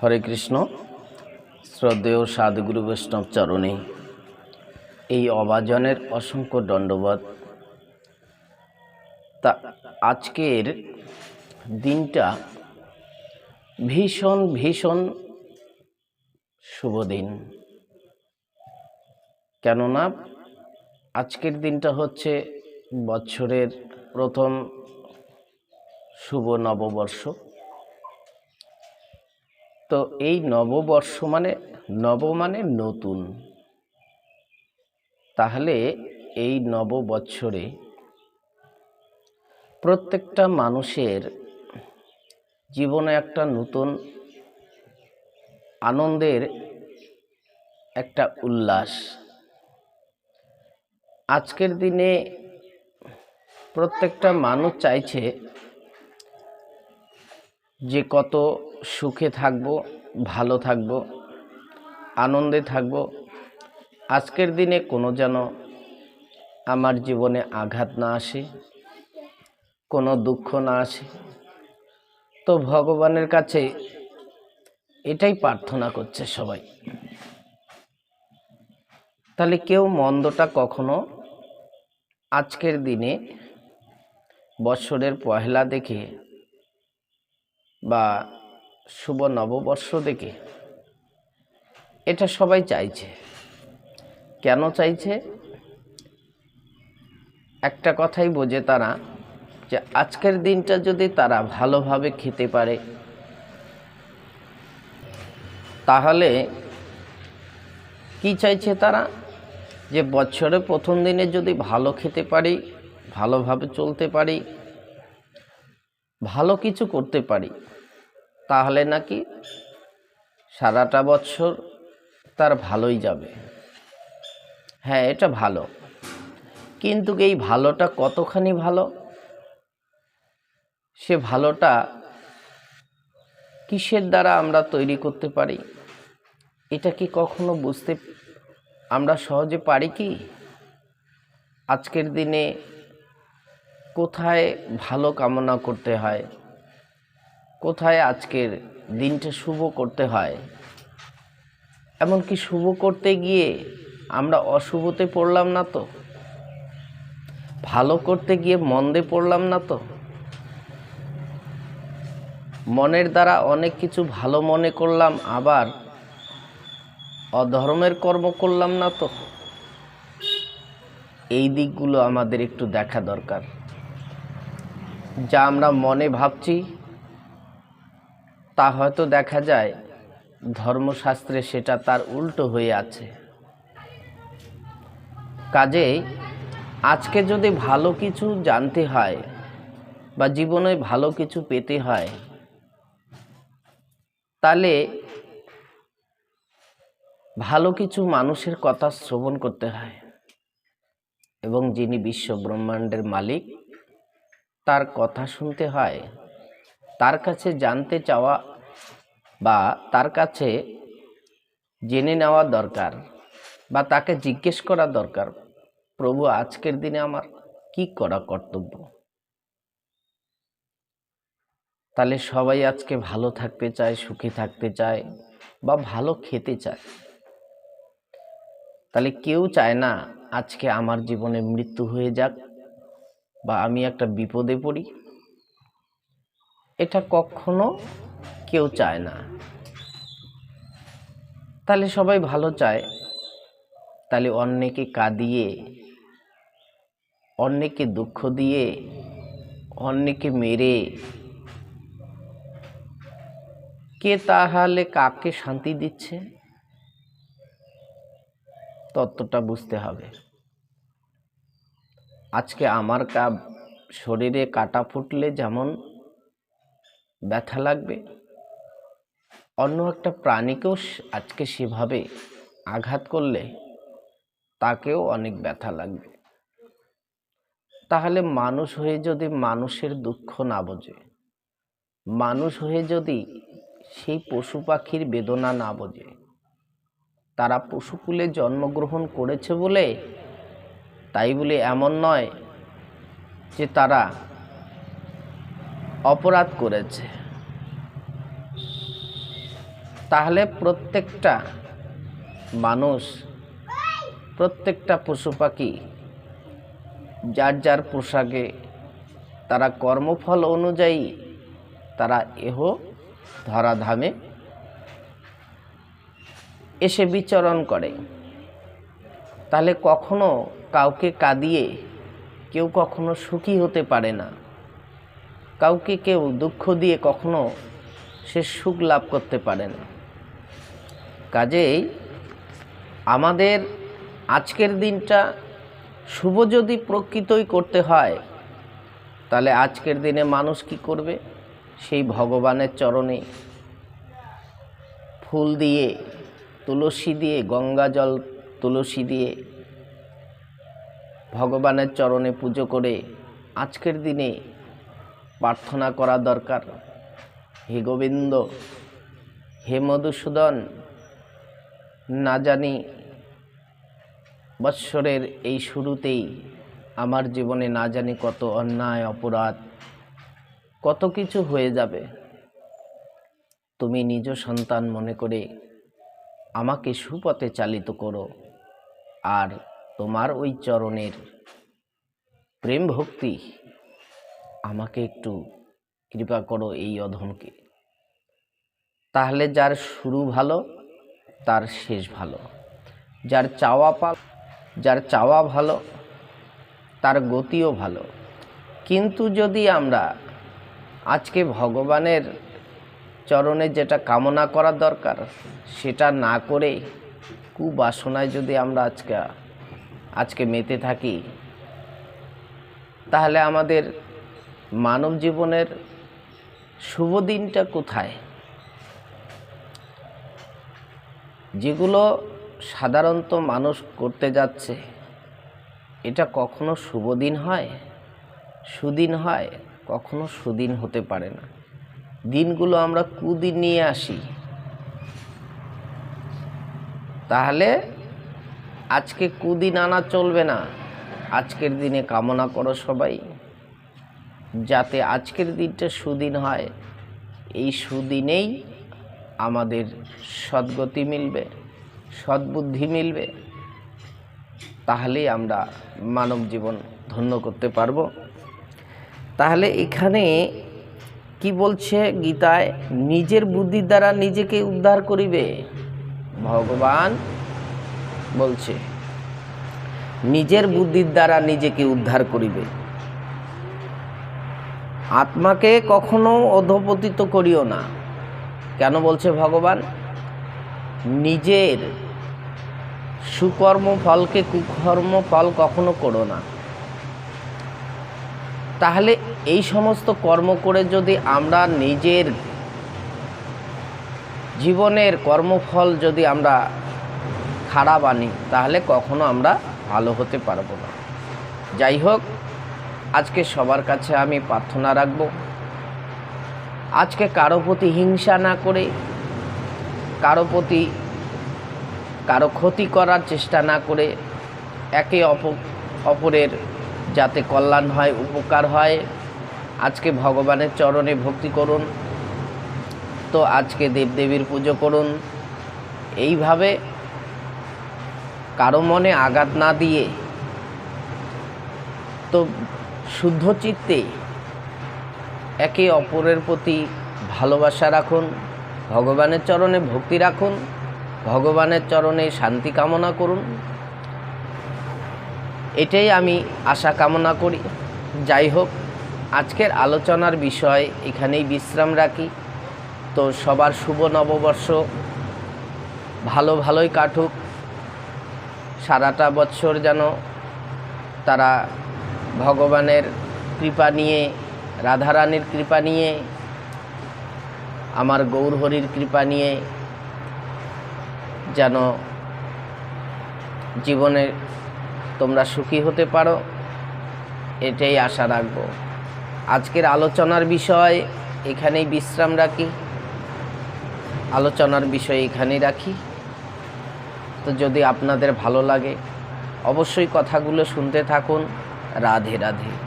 হরে কৃষ্ণ। শ্রদ্ধেয় সাধুগুরু বৈষ্ণব চরণে এই অবাজনের অসংখ্য দণ্ডবাদ তা আজকের দিনটা ভীষণ ভীষণ শুভ দিন। কেননা আজকের দিনটা হচ্ছে বছরের প্রথম শুভ নববর্ষ। তো এই নববর্ষ মানে নব মানে নতুন। তাহলে এই নব বৎসরে প্রত্যেকটা মানুষের জীবনে একটা নতুন আনন্দের একটা উল্লাস। আজকের দিনে প্রত্যেকটা মানুষ চাইছে যে কত সুখে থাকব, ভালো থাকব, আনন্দে থাকব, আজকের দিনে কোনো যেন আমার জীবনে আঘাত না আসে, কোনো দুঃখ না আসে। তো ভগবানের কাছে এটাই প্রার্থনা করছে সবাই। তাহলে কেউ মন্দটা কখনো আজকের দিনে বৎসরের পহেলা দেখে বা শুভ নববর্ষ দেখে এটা সবাই চাইছে। কেন চাইছে? একটা কথাই বোঝে তারা যে আজকের দিনটা যদি তারা ভালোভাবে খেতে পারে, তাহলে কি চাইছে তারা? যে বছরে প্রথম দিনে যদি ভালো খেতে পারি, ভালোভাবে চলতে পারি, ভালো কিছু করতে পারি তাহলে নাকি সারাটা বছর তার ভালোই যাবে। হ্যাঁ এটা ভালো। কিন্তু এই ভালোটা কতখানি ভালো? সে ভালোটা কিসের দ্বারা আমরা তৈরি করতে পারি? এটা কি কখনো বুঝতে আমরা সহজে পারি কি? আজকের দিনে কোথায় ভালো কামনা করতে হয়? কোথায় আজকের দিনটা শুভ করতে হয়? এমনকি শুভ করতে গিয়ে আমরা অশুভতে পড়লাম না তো? ভালো করতে গিয়ে মন্দে পড়লাম না তো? মনের দ্বারা অনেক কিছু ভালো মনে করলাম, আবার অধর্মের কর্ম করলাম না তো? এই দিকগুলো আমাদের একটু দেখা দরকার। যা আমরা মনে ভাবছি তা হয়তো দেখা যায়, ধর্মশাস্ত্রে সেটা তার উল্টো হয়ে আছে। কাজেই, আজকে যদি ভালো কিছু জানতে হয় বা জীবনে ভালো কিছু পেতে হয়, তাহলে ভালো কিছু মানুষের কথা শ্রবণ করতে হয়। এবং যিনি বিশ্ব ব্রহ্মাণ্ডের মালিক, তার কথা শুনতে হয়। তার কাছে জানতে চাওয়া বা তার কাছে জেনে নেওয়া দরকার বা তাকে জিজ্ঞেস করা দরকার, প্রভু, আজকের দিনে আমার কি করা কর্তব্য? তাহলে সবাই আজকে ভালো থাকতে চায়, সুখী থাকতে চায় বা ভালো খেতে চায়। তাহলে কেউ চায় না, আজকে আমার জীবনে মৃত্যু হয়ে যাক বা আমি একটা বিপদে পড়ি। এটা কখনো কেউ চায় না। তাহলে সবাই ভালো চায়। তাহলে অন্যকে কাঁদিয়ে, অন্যকে দুঃখ দিয়ে, অন্যকে মেরে, কে তাহলে কাকে শান্তি দিচ্ছে? তত্ত্বটা বুঝতে হবে। আজকে আমার কা শরীরে কাটা ফুটলে যেমন ব্যথা লাগবে? অন্য একটা প্রাণীকেও আজকে সেভাবে আঘাত করলে তাকেও অনেক ব্যথা লাগবে। তাহলে মানুষ হয়ে যদি মানুষের দুঃখ না বোঝে, মানুষ হয়ে যদি সেই পশু পাখির বেদনা না বোঝে, তারা পশুকুলে জন্মগ্রহণ করেছে বলে, তাই বলে এমন নয় যে তারা অপরাধ করেছে। তাহলে প্রত্যেকটা মানুষ, প্রত্যেকটা পশু পাখি, যার যার পোশাকে তারা কর্মফল অনুযায়ী তারা এহ ধরাধামে এসে বিচরণ করে। তাহলে কখনো কাউকে কাঁদিয়ে কেউ কখনো সুখী হতে পারে না। কাউকে কেউ দুঃখ দিয়ে কখনো সে সুখ লাভ করতে পারে না। কাজেই আমাদের আজকের দিনটা শুভ যদি প্রকৃতই করতে হয়, তাহলে আজকের দিনে মানুষ কি করবে? সেই ভগবানের চরণে ফুল দিয়ে, তুলসী দিয়ে, গঙ্গা জল তুলসী দিয়ে ভগবানের চরণে পুজো করে আজকের দিনে প্রার্থনা করা দরকার। হে গোবিন্দ, হে মধুসূদন, না জানি বৎসরের এই শুরুতেই আমার জীবনে না জানি কত অন্যায়, অপরাধ, কত কিছু হয়ে যাবে। তুমি নিজ সন্তান মনে করে আমাকে সুপথে চালিত করো আর তোমার ওই চরণের প্রেম ভক্তি আমাকে একটু কৃপা করো এই অধমকে। তাহলে যার শুরু ভালো, তার শেষ ভালো। যার চাওয়া পা যার চাওয়া ভালো, তার গতিও ভালো। কিন্তু যদি আমরা আজকে ভগবানের চরণে যেটা কামনা করা দরকার, সেটা না করে কুবাসনায় যদি আমরা আজকে আজকে মেতে থাকি, তাহলে আমাদের মানব জীবনের শুভ দিনটা কোথায়? যেগুলো সাধারণত মানুষ করতে যাচ্ছে, এটা কখনো শুভ দিন হয়? সুদিন হয়, কখনো সুদিন হতে পারে না। দিনগুলো আমরা কুদিন নিয়ে আসি। তাহলে আজকে কুদিন আনা চলবে না, আজকের দিনে কামনা করো সবাই। যাতে আজকের দিনটা সুদিন হয়। এই সুদিনেই আমাদের সদ্গতি মিলবে, সদ্বুদ্ধি মিলবে। তাহলেই আমরা মানব জীবন ধন্য করতে পারব। তাহলে এখানে কি বলছে গীতায়? নিজের বুদ্ধির দ্বারা নিজেকে উদ্ধার করিবে। ভগবান বলছে, নিজের বুদ্ধির দ্বারা নিজেকে উদ্ধার করিবে। আত্মাকে কখনো অধপতিত করিও না। কেন বলছে ভগবান? নিজের সুকর্ম ফলকে কুকর্ম ফল কখনো করো না। তাহলে এই সমস্ত কর্ম করে যদি আমরা নিজের জীবনের কর্মফল যদি আমরা খারাপ আনি, তাহলে কখনো আমরা ভালো হতে পারব না। যাই হোক আজকে সবার কাছে আমি প্রার্থনা রাখব। আজকে কারও প্রতি হিংসা না করে, কারও প্রতি কারও ক্ষতি করার চেষ্টা না করে একে অপ অপরের যাতে কল্যাণ হয়, উপকার হয়। আজকে ভগবানের চরণে ভক্তি করুন। তো আজকে দেবদেবীর পুজো করুন। এইভাবে কারও মনে আঘাত না দিয়ে তো শুদ্ধ চিত্তে একে অপরের প্রতি ভালোবাসা রাখুন, ভগবানের চরণে ভক্তি রাখুন, ভগবানের চরণে শান্তি কামনা করুন। এটাই আমি আশা কামনা করি। যাই হোক, আজকের আলোচনার বিষয় এখানেই বিশ্রাম রাখি। তো সবার শুভ নববর্ষ। ভালো ভালোই কাটুক। সারাটা বৎসর যেন তারা ভগবানের কৃপা নিয়ে, রাধারানীর কৃপা নিয়ে, আমার গৌরহরির কৃপা নিয়ে যেন জীবনে তোমরা সুখী হতে পারো, এটাই আশা রাখব। আজকের আলোচনার বিষয় এখানেই বিশ্রাম রাখি। আলোচনার বিষয় এখানেই রাখি। তো যদি আপনাদের ভালো লাগে, অবশ্যই কথাগুলো শুনতে থাকুন। রাধে রাধে।